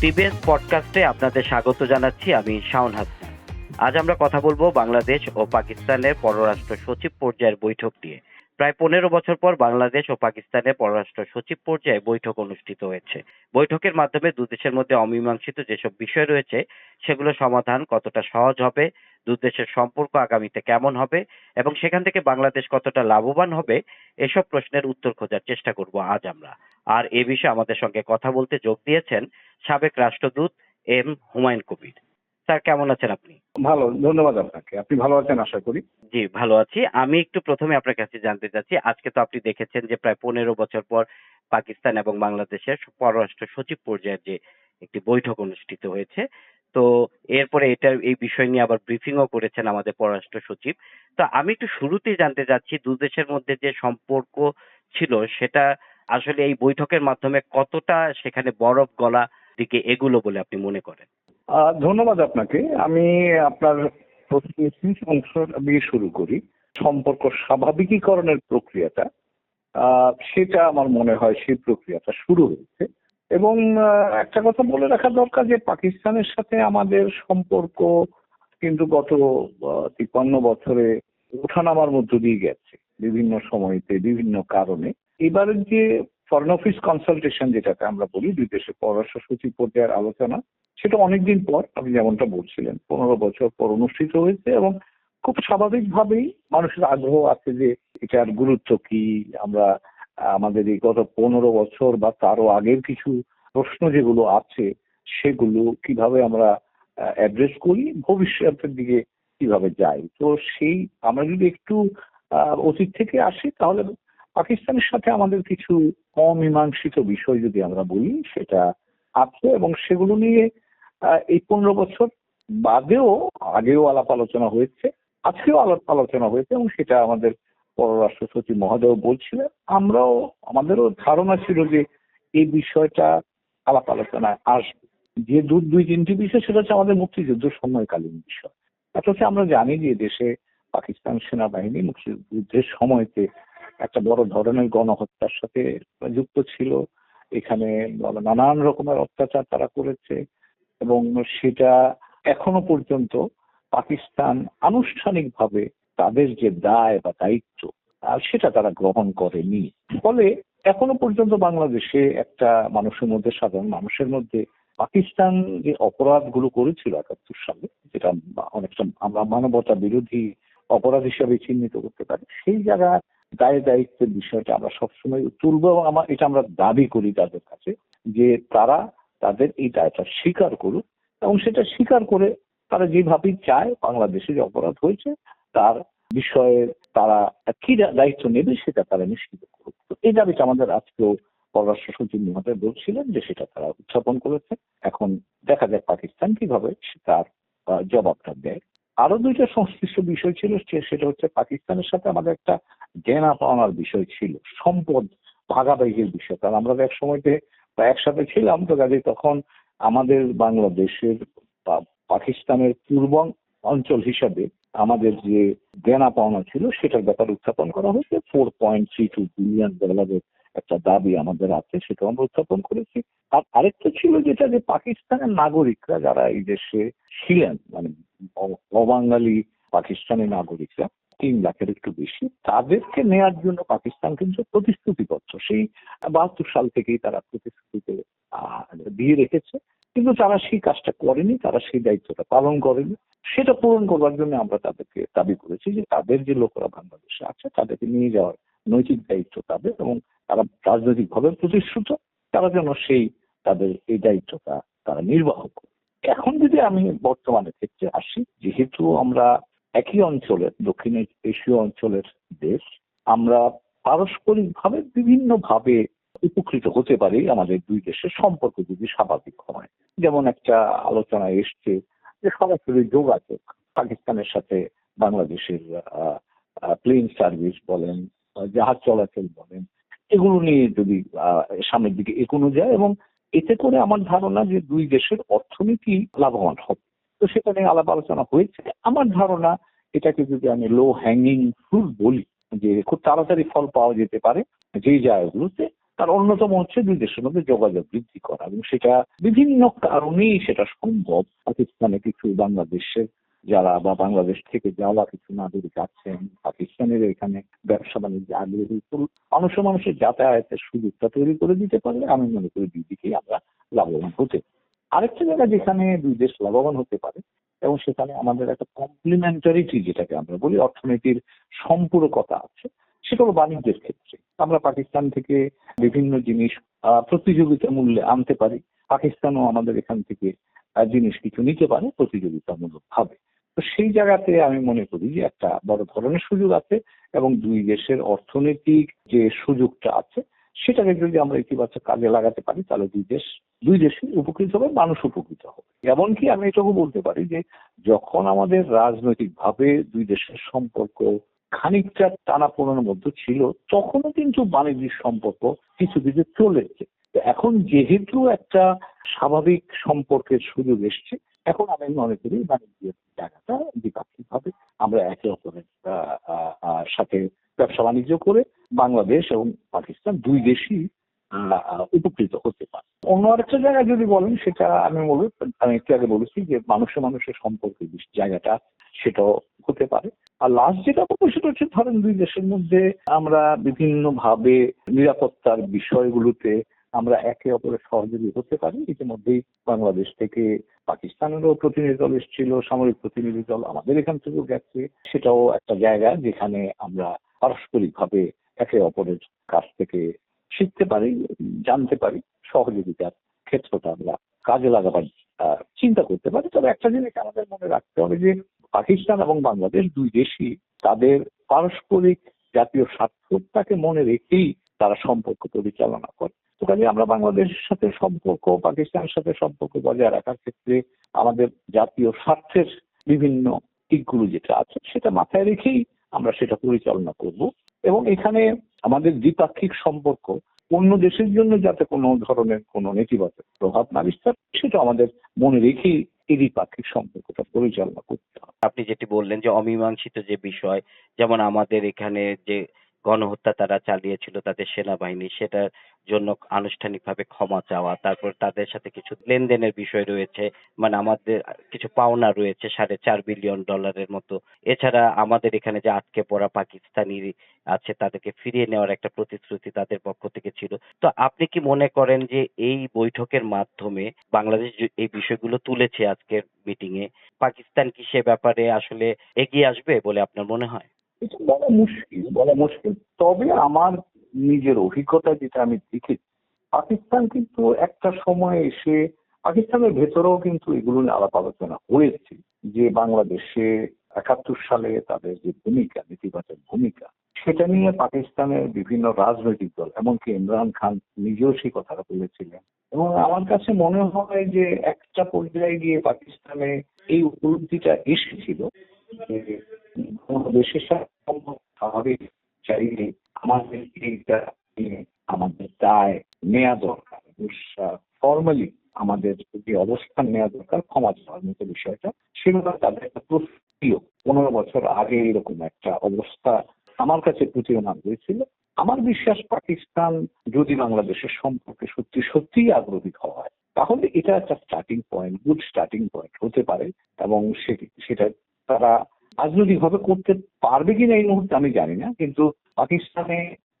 TBS পডকাস্টে আপনাদের স্বাগত জানাচ্ছি আমি শাওন হাসান। আজ আমরা কথা বলব বাংলাদেশ ও পাকিস্তানের পররাষ্ট্র সচিব পর্যায়ের বৈঠক নিয়ে। প্রায় পনেরো বছর পর বাংলাদেশ ও পাকিস্তানের পররাষ্ট্র সচিব পর্যায়ে বৈঠক অনুষ্ঠিত হয়েছে। বৈঠকের মাধ্যমে দুদেশের মধ্যে অমীমাংসিত যেসব বিষয় রয়েছে, সেগুলো সমাধান কতটা সহজ হবে দুদেশের সম্পর্ক আগামীতে কেমন হবে, এবং সেখান থেকে বাংলাদেশ কতটা লাভবান হবে, এসব প্রশ্নের উত্তর খোঁজার চেষ্টা করব আজ আমরা। আর এ বিষয়ে আমাদের সঙ্গে কথা বলতে যোগ দিয়েছেন সাবেক রাষ্ট্রদূত এম হুমায়ুন কবির। স্যার কেমন আছেন আপনি? ভালো ধন্যবাদ আপনাকে। আপনি ভালো আছেন আশা করি? জি ভালো আছি। আমি একটু প্রথমে আপনার কাছে জানতে চাচ্ছি আজকে তো আপনি দেখেছেন যে প্রায় পনেরো বছর পর পাকিস্তান এবং বাংলাদেশের পররাষ্ট্র সচিব পর্যায়ের যে একটি বৈঠক অনুষ্ঠিত হয়েছে তো এরপরে এটা এই বিষয় নিয়ে আবার ব্রিফিংও করেছেন আমাদের পররাষ্ট্র সচিব। তো আমি একটু শুরুতেই জানতে চাচ্ছি দু দেশের মধ্যে যে সম্পর্ক ছিল সেটা আসলে এই বৈঠকের মাধ্যমে কতটা সেখানে বরফ গলা দিকে এগুলো বলে আপনি মনে করেন? ধন্যবাদ আপনাকে। আমি আপনার প্রশ্নের দিয়ে শুরু করি। সম্পর্ক স্বাভাবিকীকরণের প্রক্রিয়াটা সেটা আমার মনে হয় সেই প্রক্রিয়াটা শুরু হয়েছে। এবং একটা কথা বলে রাখা দরকার যে পাকিস্তানের সাথে আমাদের সম্পর্ক কিন্তু গত তিপ্পান্ন বছরে ওঠানামার মধ্য দিয়ে গেছে। বিভিন্ন সময়তে, বিভিন্ন কারণে। এবারের যে ফরেন অফিস কনসালটেশন যেটাকে আমরা বলি দুই দেশের পররাষ্ট্র সচিব পর্যায়ের আলোচনা, সেটা অনেকদিন পর, আপনি যেমনটা বলছিলেন, পনেরো বছর পর অনুষ্ঠিত হয়েছে এবং খুব স্বাভাবিকভাবেই মানুষের আগ্রহ আছে যে এটার গুরুত্ব কি। আমরা, আমাদের এই গত পনেরো বছর বা তারও আগের কিছু প্রশ্ন যেগুলো আছে, সেগুলো কীভাবে আমরা অ্যাড্রেস করি, ভবিষ্যতের দিকে কীভাবে যাই। তো সেই, আমরা যদি একটু অতীত থেকে আসি, তাহলে পাকিস্তানের সাথে আমাদের কিছু অমীমাংসিত বিষয় যদি আমরা বলি, সেটা আছে এবং সেগুলো নিয়ে এই পনেরো বছর বাদেও আগেও আলাপ আলোচনা হয়েছে, আজকেও আলাপ আলোচনা হয়েছে এবং সেটা আমাদের পররাষ্ট্র সচিব মহোদয় বলছিলেন। আমরাও, আমাদেরও ধারণা ছিল যে এই বিষয়টা আলাপ আলোচনায় আসবে। যে দু, দুই তিনটি বিষয়, সেটা হচ্ছে আমাদের মুক্তিযুদ্ধ সময়কালীন বিষয়। হচ্ছে আমরা জানি যে দেশে পাকিস্তান সেনাবাহিনী মুক্তিযুদ্ধের সময়তে একটা বড় ধরনের গণহত্যার সাথে যুক্ত ছিল। এখানে নানান রকমের অত্যাচার তারা করেছে এবং সেটা এখনও পর্যন্ত পাকিস্তান আনুষ্ঠানিকভাবে তাদের যে দায় বা দায়িত্ব সেটা তারা গ্রহণ করেনি। ফলে এখনও পর্যন্ত বাংলাদেশে একটা মানুষের মধ্যে, সাধারণ মানুষের মধ্যে পাকিস্তান যে অপরাধগুলো করেছিল একাত্তর সালে, যেটা অনেকটা আমরা মানবতা বিরোধী অপরাধ হিসাবে চিহ্নিত করতে পারি, সেই জায়গায় দায় দায়িত্বের বিষয়টা আমরা সবসময় তুলব এবং আমার এটা আমরা দাবি করি তাদের কাছে যে তারা তাদের এই দায়টা স্বীকার করুক এবং সেটা স্বীকার করে তারা যেভাবেই চায় বাংলাদেশে যে অপরাধ হয়েছে, তার বিষয়ে তারা কি দায়িত্ব নেবে সেটা তারা নিশ্চিত করুক। তো এই দাবিটা আমাদের আজকেও পররাষ্ট্র সচিব মহোদয় বলছিলেন যে সেটা তারা উত্থাপন করেছে। এখন দেখা যাক পাকিস্তান কীভাবে তার জবাবটা দেয়। আরও দুইটা সংশ্লিষ্ট বিষয় ছিল সেটা হচ্ছে পাকিস্তানের সাথে আমাদের একটা দেনা পাওনার বিষয় ছিল, সম্পদ ভাগাভাগির বিষয়। কারণ আমরা এক সময়তে একসাথে ছিলাম, তো কাজে তখন আমাদের বাংলাদেশের পাকিস্তানের পূর্ব অঞ্চল হিসাবে আমাদের যে দেনা পাওনা ছিল, সেটার ব্যাপারে উত্থাপন করা হয়েছে। Four point three two billion ডলারের একটা দাবি আমাদের আছে সেটা আমরা উত্থাপন করেছি। আর আরেকটা ছিল যেটা যে পাকিস্তানের নাগরিকরা যারা এই দেশে ছিলেন মানে অবাঙালি পাকিস্তানি নাগরিকরা তিন লাখের একটু বেশি তাদেরকে নেয়ার জন্য পাকিস্তান কিন্তু প্রতিশ্রুতিবদ্ধ। সেই বাহাত্তর সাল থেকেই তারা প্রতিশ্রুতিতে দিয়ে রেখেছে। কিন্তু তারা সেই কাজটা করেনি, তারা সেই দায়িত্বটা পালন করেনি। সেটা পূরণ করবার জন্য আমরা তাদেরকে দাবি করেছি যে তাদের যে লোকেরা বাংলাদেশে আছে, তাদেরকে নিয়ে যাওয়ার নৈতিক দায়িত্ব তাদের এবং তারা রাজনৈতিকভাবে প্রতিশ্রুত। তারা যেন সেই, তাদের এই দায়িত্বটা তারা নির্বাহ করে। এখন যদি আমি বর্তমানের ক্ষেত্রে আসি, যেহেতু আমরা একই অঞ্চলের, দক্ষিণ এশীয় অঞ্চলের দেশ, আমরা পারস্পরিকভাবে বিভিন্নভাবে উপকৃত হতে পারি আমাদের দুই দেশের সম্পর্ক যদি স্বাভাবিক হয়। যেমন একটা আলোচনা এসছে যে সরাসরি যোগাযোগ, পাকিস্তানের সাথে বাংলাদেশের প্লেন সার্ভিস বলেন, জাহাজ চলাচল বলেন, এগুলো নিয়ে যদি সামনের দিকে এগোনো যায় এবং এতে করে আমার ধারণা যে দুই দেশের অর্থনীতি লাভবান হবে। তো সেটা নিয়ে আলাপ আলোচনা হয়েছে। আমার ধারণা এটাকে যদি আমি লো হ্যাঙ্গিং ফ্রুট বলি, যে খুব তাড়াতাড়ি ফল পাওয়া যেতে পারে যেই জায়গাগুলোতে, তার অন্যতম হচ্ছে দুই দেশের মধ্যে যোগাযোগ বৃদ্ধি করা। এবং সেটা বিভিন্ন কারণেই সেটা সম্ভব। পাকিস্তানে কিছু, বাংলাদেশের যারা বা বাংলাদেশ থেকে যাওয়া কিছু নাগরিক আছেন, পাকিস্তানের এখানে ব্যবসা বাণিজ্য আগ্রহী পুরো মানুষের মানুষের যাতায়াতের সুযোগটা তৈরি করে দিতে পারলে আমি মনে করি দুই দিকেই আমরা লাভবান হতে আরেকটা জায়গা যেখানে দুই দেশ লাভবান হতে পারে, এবং সেখানে আমাদের একটা কমপ্লিমেন্টারিটি যেটাকে আমরা বলি, অর্থনীতির সম্পূরকতা আছে, সেটা হলো বাণিজ্যের ক্ষেত্রে। আমরা পাকিস্তান থেকে বিভিন্ন জিনিস প্রতিযোগিতা মূল্যে আনতে পারি, পাকিস্তানও আমাদের এখান থেকে জিনিস কিছু নিতে পারে প্রতিযোগিতামূলক ভাবে তো সেই জায়গাতে আমি মনে করি যে একটা বড় ধরনের সুযোগ আছে এবং দুই দেশের অর্থনৈতিক যে সুযোগটা আছে, সেটাকে যদি আমরা ইতিবাচক কাজে লাগাতে পারি, তাহলে দুই দেশ, দুই দেশই উপকৃত হবে, মানুষ উপকৃত হবে। এমনকি আমি এটাও বলতে পারি যে যখন আমাদের রাজনৈতিকভাবে দুই দেশের সম্পর্ক খানিকটা টানাপোড়ানোর মধ্যে ছিল, তখনও কিন্তু বাণিজ্যিক সম্পর্ক কিছু কিছু চলেছে এখন যেহেতু একটা স্বাভাবিক সম্পর্কের সুযোগ এসছে এখন আমি মনে করি বাণিজ্যের জায়গাটা দ্বিপাক্ষিক ভাবে আমরা একে অপরের সাথে ব্যবসা বাণিজ্য করে বাংলাদেশ এবং পাকিস্তান দুই দেশই উপকৃত হতে পারে। অন্য আরেকটা জায়গা যদি বলেন, সেটা আমি বলব, আমি একটু আগে বলেছি যে মানুষের মানুষের সম্পর্কের জায়গাটা, সেটাও হতে পারে। আর লাস্ট যেটা বলব, সেটা হচ্ছে ধরেন দুই দেশের মধ্যে আমরা বিভিন্ন ভাবে নিরাপত্তার বিষয়গুলোতে আমরা একে অপরের সহযোগী হতে পারি। ইতিমধ্যেই বাংলাদেশ থেকে পাকিস্তানেরও প্রতিনিধি দল এসেছিল, সামরিক প্রতিনিধি দল আমাদের এখান থেকেও গেছে। সেটাও একটা জায়গা যেখানে আমরা পারস্পরিক ভাবে একে অপরের কাছ থেকে শিখতে পারি, জানতে পারি, সহযোগিতার ক্ষেত্রটা আমরা কাজে লাগাবার চিন্তা করতে পারি। তবে একটা জিনিস আমাদের মনে রাখতে হবে যে পাকিস্তান এবং বাংলাদেশ দুই দেশই তাদের পারস্পরিক জাতীয় স্বার্থটাকে মনে রেখেই তারা সম্পর্ক পরিচালনা করে। তো কাজে আমরা বাংলাদেশের সাথে সম্পর্ক, পাকিস্তানের সাথে সম্পর্ক বজায় রাখার ক্ষেত্রে আমাদের জাতীয় স্বার্থের বিভিন্ন দিকগুলো যেটা আছে, সেটা মাথায় রেখেই আমরা সেটা পরিচালনা করব। এবং এখানে আমাদের দ্বিপাক্ষিক সম্পর্ক, অন্য দেশের জন্য যাতে কোনো ধরনের কোনো নেতিবাচক প্রভাব না বিস্তার, সেটা আমাদের মনে রেখেই এই দ্বিপাক্ষিক সম্পর্কটা পরিচালনা করতে হবে। আপনি যেটি বললেন যে অমীমাংসিত যে বিষয়, যেমন আমাদের এখানে যে গণহত্যা তারা চালিয়েছিল তাদের সেনাবাহিনী, সেটার জন্য আনুষ্ঠানিকভাবে ক্ষমা চাওয়া, তারপর তাদের সাথে কিছু লেনদেনের বিষয় রয়েছে মানে আমাদের কিছু পাওনা রয়েছে, সাড়ে চার বিলিয়ন ডলারের মতো। এছাড়া আমাদের এখানে যে আটকে পড়া পাকিস্তানি আছে, তাদেরকে ফিরিয়ে নেওয়ার একটা প্রতিশ্রুতি তাদের পক্ষ থেকে ছিল। তো আপনি কি মনে করেন যে এই বৈঠকের মাধ্যমে বাংলাদেশ এই বিষয়গুলো তুলেছে আজকের মিটিং এ পাকিস্তান কি সে ব্যাপারে আসলে এগিয়ে আসবে বলে আপনার মনে হয়? এটা বলা মুশকিল বলা মুশকিল। তবে আমার নিজের অভিজ্ঞতা যেটা আমি দেখেছি। পাকিস্তান কিন্তু একটা সময় এসে, পাকিস্তানের ভেতরেও কিন্তু এগুলো নিয়ে আলাপ আলোচনা হয়েছে যে বাংলাদেশে একাত্তর সালে তাদের যে ভূমিকা, নেতিবাচক ভূমিকা, সেটা নিয়ে পাকিস্তানের বিভিন্ন রাজনৈতিক দল, এমনকি ইমরান খান নিজেও সেই কথাটা বলেছিলেন। এবং আমার কাছে মনে হয় যে একটা পর্যায়ে গিয়ে পাকিস্তানে এই উপলব্ধিটা এসেছিল যে কোনো দেশের সাথে স্বাভাবিক। চাইলে আমাদের এইটা আমাদের দায় নেওয়া দরকার। ফর্মালি আমাদের যে অবস্থান নেওয়া দরকার, ক্ষমা চাওয়ার মতো বিষয়টা সেগুলো তাদের একটা প্রস্তুতিও পনেরো বছর আগে এরকম একটা অবস্থা আমার কাছে প্রতীয়মান হয়েছিল। আমার বিশ্বাস পাকিস্তান যদি বাংলাদেশের সম্পর্কে সত্যি সত্যিই আগ্রহী হয়, তাহলে এটা একটা starting point good starting point হতে পারে এবং সেটা তারা রাজনৈতিকভাবে করতে পারবে কিনা এই মুহূর্তে আমি জানি না, কিন্তু পাকিস্তানে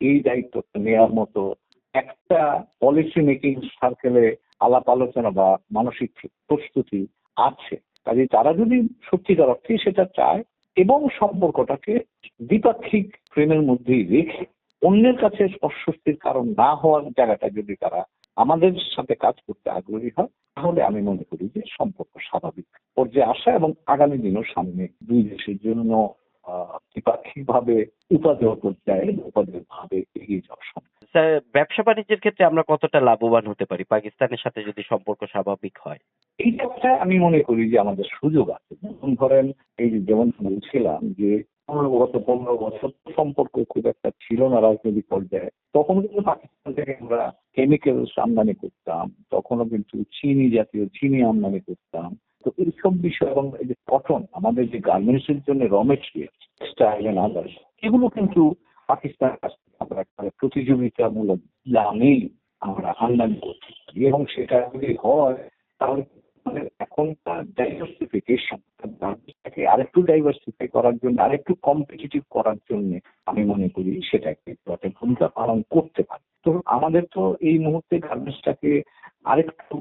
এই দায়িত্বটা নেওয়ার মতো একটা পলিসি মেকিং সার্কেলে আলাপ আলোচনা বা মানসিক প্রস্তুতি আছে। কাজে তারা যদি সত্যিকার অর্থে সেটা চায় এবং সম্পর্কটাকে দ্বিপাক্ষিক প্রেমের মধ্যেই রেখে অন্যের কাছে অস্বস্তির কারণ না হওয়ার জায়গাটা যদি তারা আমাদের সাথে কাজ করতে আগ্রহী হয়, তাহলে আমি মনে করি যে সম্পর্ক স্বাভাবিক। পর্যায়ে আসা এবং আগামী দিনও সামনে দুই দেশের জন্য দ্বিপাক্ষিক ভাবে উপাদেয় পর্যায়ে উপাদেয় ভাবে এগিয়ে যাওয়া সম্ভব স্যার ব্যবসা বাণিজ্যের ক্ষেত্রে আমরা কতটা লাভবান হতে পারি? পাকিস্তানের সাথে যদি সম্পর্ক স্বাভাবিক হয়। এই জায়গাটায় আমি মনে করি যে আমাদের সুযোগ আছে। যেমন ধরেন এই যে যেমন বলছিলাম যে পনেরো গত পনেরো বছর সম্পর্ক খুব একটা ছিল না রাজনৈতিক পর্যায়ে। তখন কিন্তু পাকিস্তান থেকে আমরা কেমিক্যালস আমদানি করতাম। তখনও কিন্তু চিনি জাতীয় চিনি আমদানি করতাম। তো এইসব বিষয় এবং এই যে কটন আমাদের যে গার্মেন্টস এর জন্য র মেটেরিয়াল টেক্সটাইল এন্ড আদার্স এগুলো কিন্তু থেকে আমরা একটা প্রতিযোগিতামূলক দামে আমরা আমদানি করছি এবং সেটা যদি হয়, তাহলে এখনকার ডাইভার্সিফিকেশন বাংলাদেশটাকে আরেকটু ডাইভার্সিফাই করার জন্য, আরেকটু কম্পিটিটিভ করার জন্য আমি মনে করি সেটা একটি একটা ভূমিকা পালন করতে পারে। তো আমাদের তো এই মুহূর্তে গার্মেন্টসটাকে আরেকটু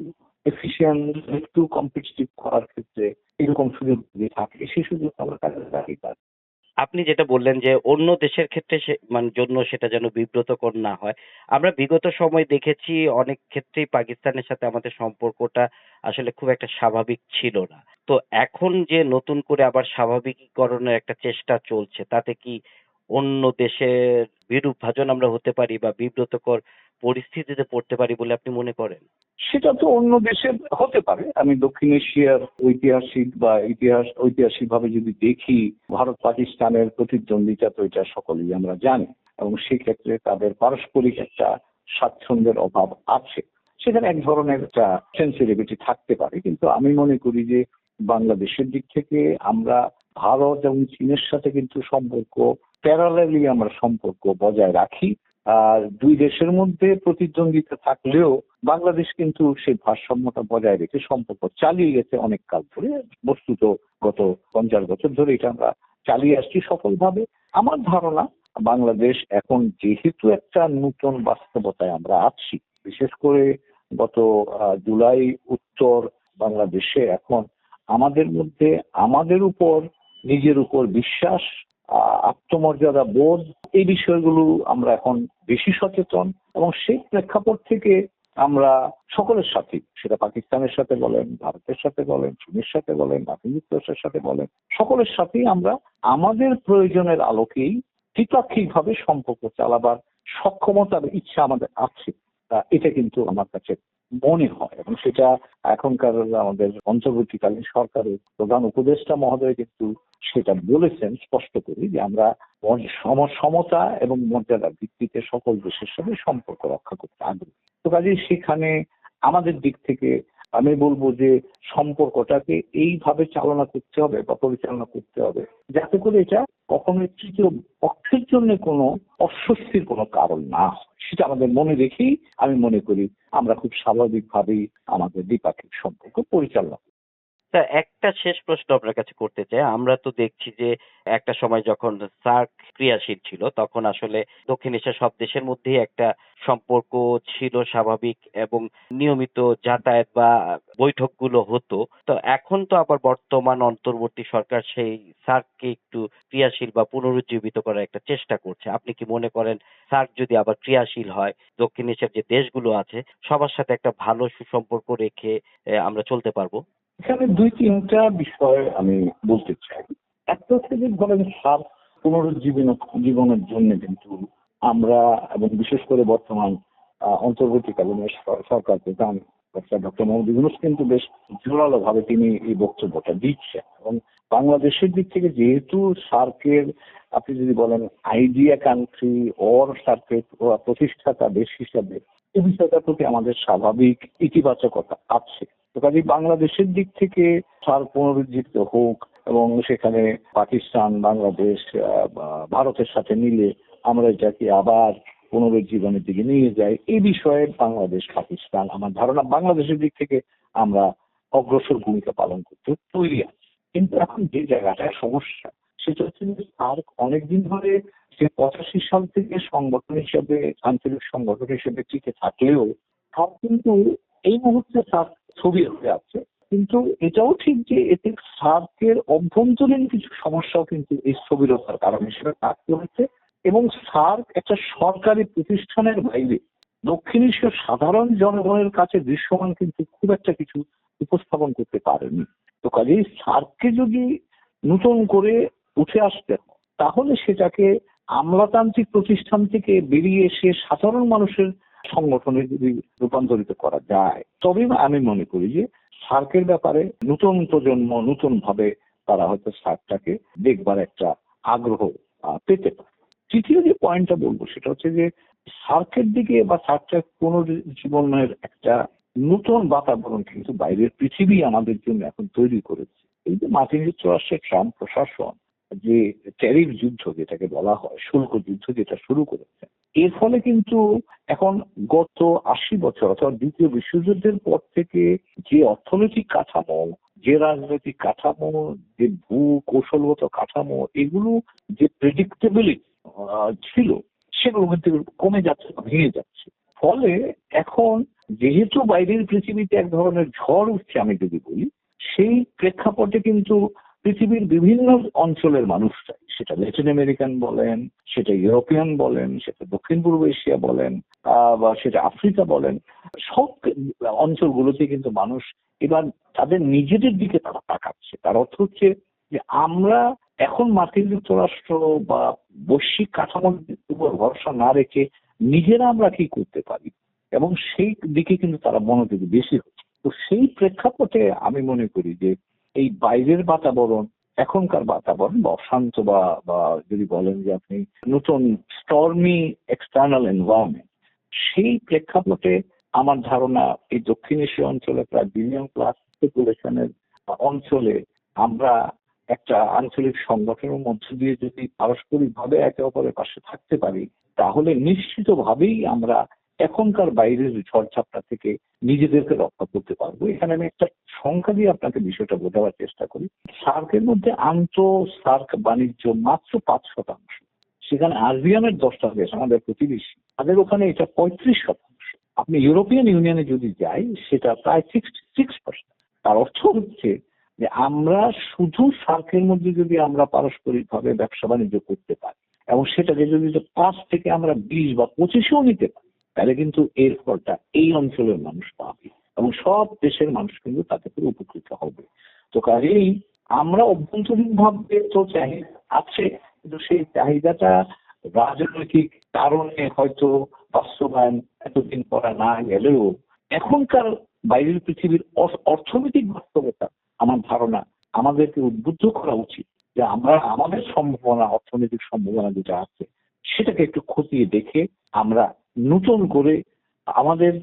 এফিসিয়েন্ট একটু কম্পিটিটিভ করার ক্ষেত্রে এরকম সুযোগ যদি থাকে, সেই সুযোগ আমরা কাজে লাগাই পারি। আপনি যেটা বললেন যে অন্য দেশের ক্ষেত্রে মানে জন্য সেটা যেন বিব্রতকর না হয়, আমরা বিগত সময় দেখেছি অনেক ক্ষেত্রেই পাকিস্তানের সাথে আমাদের সম্পর্কটা আসলে খুব একটা স্বাভাবিক ছিল না। তো এখন যে নতুন করে আবার স্বাভাবিকীকরণের একটা চেষ্টা চলছে, তাতে কি অন্য দেশের বিরূপ ভাজন আমরা হতে পারি বা বিব্রতকর পরিস্থিতিতে পড়তে পারি বলে আপনি মনে করেন? সেটা তো অন্য দেশের হতে পারে। আমি দক্ষিণ এশিয়ার ঐতিহাসিক বা ইতিহাস ঐতিহাসিক ভাবে যদি দেখি, ভারত পাকিস্তানের প্রতিদ্বন্দ্বিতা তো এটা সকলেই আমরা জানি এবং সেক্ষেত্রে তাদের পারস্পরিক একটা স্বাচ্ছন্দ্যের অভাব আছে। সেখানে এক ধরনের একটা সেন্সিটিভিটি থাকতে পারে। কিন্তু আমি মনে করি যে বাংলাদেশের দিক থেকে আমরা ভারত এবং চীনের সাথে কিন্তু সম্পর্ক প্যারালালি আমরা সম্পর্ক বজায় রাখি। আর দুই দেশের মধ্যে প্রতিদ্বন্দ্বিতা থাকলেও বাংলাদেশ কিন্তু সেই ভারসাম্যটা বজায় রেখে সম্পর্ক চালিয়ে গেছে অনেক কাল ধরে। বস্তুত গত পঞ্চাশ বছর ধরে এটা আমরা চালিয়ে আসছি সফলভাবে। আমার ধারণা, বাংলাদেশ এখন যেহেতু একটা নতুন বাস্তবতায় আমরা আছি, বিশেষ করে গত জুলাই উত্তর বাংলাদেশে এখন আমাদের মধ্যে, আমাদের উপর নিজের উপর বিশ্বাস আত্মমর্যাদা বোধ, এই বিষয়গুলো আমরা এখন বেশি সচেতন এবং সেই প্রেক্ষাপট থেকে আমরা সকলের সাথে, সেটা পাকিস্তানের সাথে বলেন, ভারতের সাথে বলেন, চীনের সাথে বলেন যুক্তরাষ্ট্রের সাথে বলেন, সকলের সাথেই আমরা আমাদের প্রয়োজনের আলোকেই দ্বিপাক্ষিক ভাবে সম্পর্ক চালাবার সক্ষমতার ইচ্ছা আমাদের আছে। এটা কিন্তু আমার কাছে মনে হয় এবং সেটা এখনকার আমাদের অন্তর্বর্তীকালীন সরকারের প্রধান উপদেষ্টা মহোদয় কিন্তু সেটা বলেছেন স্পষ্ট করে যে আমরা সমতা এবং মর্যাদার ভিত্তিতে সকল দেশের সাথে সম্পর্ক রক্ষা করতে আগ্রহী। তো কাজেই সেখানে আমাদের দিক থেকে আমি বলব যে সম্পর্কটাকে এইভাবে চালনা করতে হবে বা পরিচালনা করতে হবে। যাতে করে এটা কখনো তৃতীয় পক্ষের জন্য কোনো অস্বস্তির কোনো কারণ না সেটা আমাদের মনে রেখেই আমি মনে করি আমরা খুব স্বাভাবিকভাবেই আমাদের দ্বিপাক্ষিক সম্পর্ক পরিচালনা তা একটা শেষ প্রশ্ন আপনার কাছে করতে চাই। আমরা তো দেখছি যে একটা সময় যখন সার্ক ক্রিয়াশীল ছিল, তখন আসলে দক্ষিণ এশিয়ার সব দেশের মধ্যেই একটা সম্পর্ক ছিল স্বাভাবিক এবং নিয়মিত যাতায়াত বা বৈঠকগুলো হতো। তো এখন তো আবার বর্তমান অন্তর্বর্তী সরকার সেই সার্ককে একটু ক্রিয়াশীল বা পুনরুজ্জীবিত করার একটা চেষ্টা করছে। আপনি কি মনে করেন সার্ক যদি আবার ক্রিয়াশীল হয়, দক্ষিণ এশিয়ার যে দেশগুলো আছে, সবার সাথে একটা ভালো সুসম্পর্ক রেখে আমরা চলতে পারব? এখানে দুই, তিনটা বিষয় আমি বলতে চাই। একটা হচ্ছে যে ধরেন সার পুনরুজ্জীবন, জীবনের জন্য কিন্তু আমরা এবং বিশেষ করে বর্তমান অন্তর্বর্তীকালীন সরকার প্রধান ডক্টর মোহাম্মদ ইউনুস কিন্তু বেশ জোরালো ভাবে তিনি এই বক্তব্যটা দিচ্ছেন এবং বাংলাদেশের দিক থেকে যেহেতু সার্কের, আপনি যদি বলেন আইডিয়া কান্ট্রি অর সার্কের প্রতিষ্ঠাতা দেশ হিসাবে এই বিষয়টার প্রতি আমাদের স্বাভাবিক ইতিবাচকতা আছে। তো কাজে বাংলাদেশের দিক থেকে সার পুনরুজ্জীবিত হোক এবং সেখানে পাকিস্তান, বাংলাদেশ ভারতের সাথে মিলে আমরা এটাকে আবার পুনরুজ্জীবনের দিকে নিয়ে যাই এই বিষয়ে বাংলাদেশ, পাকিস্তান আমার ধারণা বাংলাদেশের দিক থেকে আমরা অগ্রসর ভূমিকা পালন করতে তৈরি আছি। কিন্তু এখন যে জায়গাটায় সমস্যা সেটা হচ্ছে যে সার্ক অনেকদিন ধরে যে পঁচাশি সাল থেকে সংগঠন হিসেবে, আঞ্চলিক সংগঠন হিসেবে টিকে থাকলেও সার্ক কিন্তু এই মুহূর্তে সার্ক ছবি হয়ে আছে। কিন্তু এটাও ঠিক যে এতে সার্কের অভ্যন্তরীণ কিছু সমস্যাও কিন্তু এই স্থবিরতার কারণ হিসেবে থাকতে হচ্ছে এবং সার্ক একটা সরকারি প্রতিষ্ঠানের বাইরে দক্ষিণ এশিয়ার সাধারণ জনগণের কাছে দৃশ্যমান কিন্তু খুব একটা কিছু উপস্থাপন করতে পারেনি। তো কাজেই সার্ককে যদি নতুন করে উঠে আসতে হয়, তাহলে সেটাকে আমলাতান্ত্রিক প্রতিষ্ঠান থেকে বেরিয়ে এসে সাধারণ মানুষের সংগঠনে যদি রূপান্তরিত করা যায় তবে আমি মনে করি যে সার্কের ব্যাপারে নতুন প্রজন্ম নতুন ভাবে তারা হয়তো সার্কটাকে দেখবার একটা আগ্রহ পেতে পারে। তৃতীয় যে পয়েন্টটা বলব সেটা হচ্ছে যে সার্কের দিকে বা সার্কটা পুনর্জীবনের একটা নতুন বাতাবরণ কিন্তু বাইরের পৃথিবী আমাদের জন্য এখন তৈরি করেছে। এই যে মার্কিন যুক্তরাষ্ট্রের ট্রাম্প প্রশাসন যে ট্যারিফ যুদ্ধ যেটাকে বলা হয়, শুল্ক যুদ্ধ যেটা শুরু করেছে, এর ফলে কিন্তু এখন গত আশি বছর অথবা দ্বিতীয় বিশ্বযুদ্ধের পর থেকে যে অর্থনৈতিক কাঠামো, যে রাজনৈতিক কাঠামো, যে ভূ কৌশলগত কাঠামো, এগুলো যে প্রেডিক্টেবিলিটি ছিল, সেগুলো কিন্তু কমে যাচ্ছে ভেঙে যাচ্ছে। ফলে এখন যেহেতু বাইরের পৃথিবীতে এক ধরনের ঝড় উঠছে আমি যদি বলি, সেই প্রেক্ষাপটে কিন্তু পৃথিবীর বিভিন্ন অঞ্চলের মানুষরা সেটা ল্যাটিন আমেরিকান বলেন, সেটা ইউরোপিয়ান বলেন, সেটা দক্ষিণ পূর্ব এশিয়া বলেন বা সেটা আফ্রিকা বলেন, সব অঞ্চলগুলোতে কিন্তু মানুষ এবার তাদের নিজেদের দিকে তারা তাকাচ্ছে। তার অর্থ হচ্ছে যে আমরা এখন মার্কিন যুক্তরাষ্ট্র বা বৈশ্বিক কাঠামোর উপর ভরসা না রেখে নিজেরা আমরা কি করতে পারি? এবং সেই দিকে কিন্তু তারা মনোযোগী বেশি হচ্ছে। তো সেই প্রেক্ষাপটে আমি মনে করি যে এই বাইরের বাতাবরণ, এখনকার বাতাবরণ, বা অশান্ত বা বা যদি বলেন যে আপনি নতুন স্টর্মি এক্সটার্নাল এনভায়রনমেন্ট সেই প্রেক্ষাপটে আমার ধারণা এই দক্ষিণ এশিয়া অঞ্চলে, প্রায় বিলিয়ন প্লাস পপুলেশনের অঞ্চলে আমরা একটা আঞ্চলিক সংগঠনের মধ্য দিয়ে যদি পারস্পরিকভাবে একে অপরের পাশে থাকতে পারি, তাহলে নিশ্চিতভাবেই আমরা এখনকার বাইরের ঝড়ঝাপটা থেকে নিজেদেরকে রক্ষা করতে পারব। এখানে আমি একটা সংখ্যা দিয়ে আপনাকে বিষয়টা বোঝাবার চেষ্টা করি। সার্কের মধ্যে আন্ত সার্ক বাণিজ্য মাত্র পাঁচ শতাংশ। সেখানে আরবিয়ানের দশটা দেশ, আমাদের প্রতিবেশী। তাদের ওখানে এটা পঁয়ত্রিশ শতাংশ। আপনি ইউরোপিয়ান ইউনিয়নে যদি যাই, সেটা প্রায় সিক্সটি সিক্স পার্সেন্ট তার অর্থ হচ্ছে যে আমরা শুধু সার্কের মধ্যে যদি আমরা পারস্পরিকভাবে ব্যবসা বাণিজ্য করতে পারি, এবং সেটাকে যদি পাঁচ থেকে আমরা বিশ বা পঁচিশেও নিতে পারি তাহলে কিন্তু এর ফলটা এই অঞ্চলের মানুষ পাবে এবং সব দেশের মানুষ কিন্তু তাতে করে উপকৃত হবে। তো কাজেই আমরা অভ্যন্তরীণ ভাবে তো চাহিদা আছে, কিন্তু সেই চাহিদাটা রাজনৈতিক কারণে হয়তো বাস্তবায়ন এতদিন করা না গেলেও এখনকার বাইরের পৃথিবীর অর্থনৈতিক বাস্তবতা আমার ধারণা আমাদেরকে উদ্বুদ্ধ করা উচিত যে আমরা আমাদের সম্ভাবনা, অর্থনৈতিক সম্ভাবনা যেটা আছে, সেটাকে একটু খতিয়ে দেখে আমরা নতুন করে আমাদের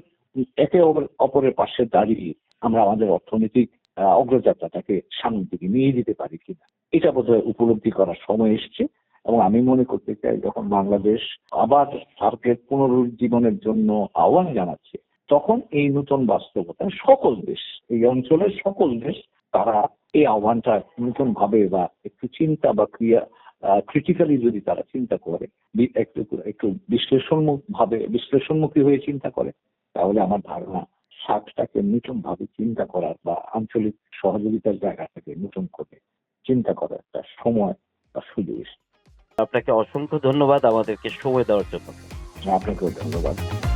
একে অপর- অপরের পাশে দাঁড়িয়ে আমরা আমাদের অর্থনৈতিক অগ্রযাত্রাটাকে সামনের দিকে নিয়ে যেতে পারি কিনা, এটা বোধহয় উপলব্ধি করার সময় এসছে। এবং আমি মনে করতে চাই, যখন বাংলাদেশ আবার সার্কের পুনরুজ্জীবনের জন্য আহ্বান জানাচ্ছে, তখন এই নতুন বাস্তবতা সকল দেশ, এই অঞ্চলের সকল দেশ, তারা এই আহ্বানটা নতুন ভাবে বা একটু চিন্তা বা ক্রিয়া ক্রিটিক্যালি যদি তারা চিন্তা করে একটু একটু বিশ্লেষণমূলক ভাবে বিশ্লেষণমুখী হয়ে চিন্তা করে তাহলে আমার ধারণা সাতটাকে নতুন ভাবে চিন্তা করার বা আঞ্চলিক সহযোগিতার জায়গাটাকে নতুন করে চিন্তা করার একটা সময় বা সুযোগ আপনাকে অসংখ্য ধন্যবাদ আমাদেরকে সময় দেওয়ার জন্য। আপনাকেও ধন্যবাদ।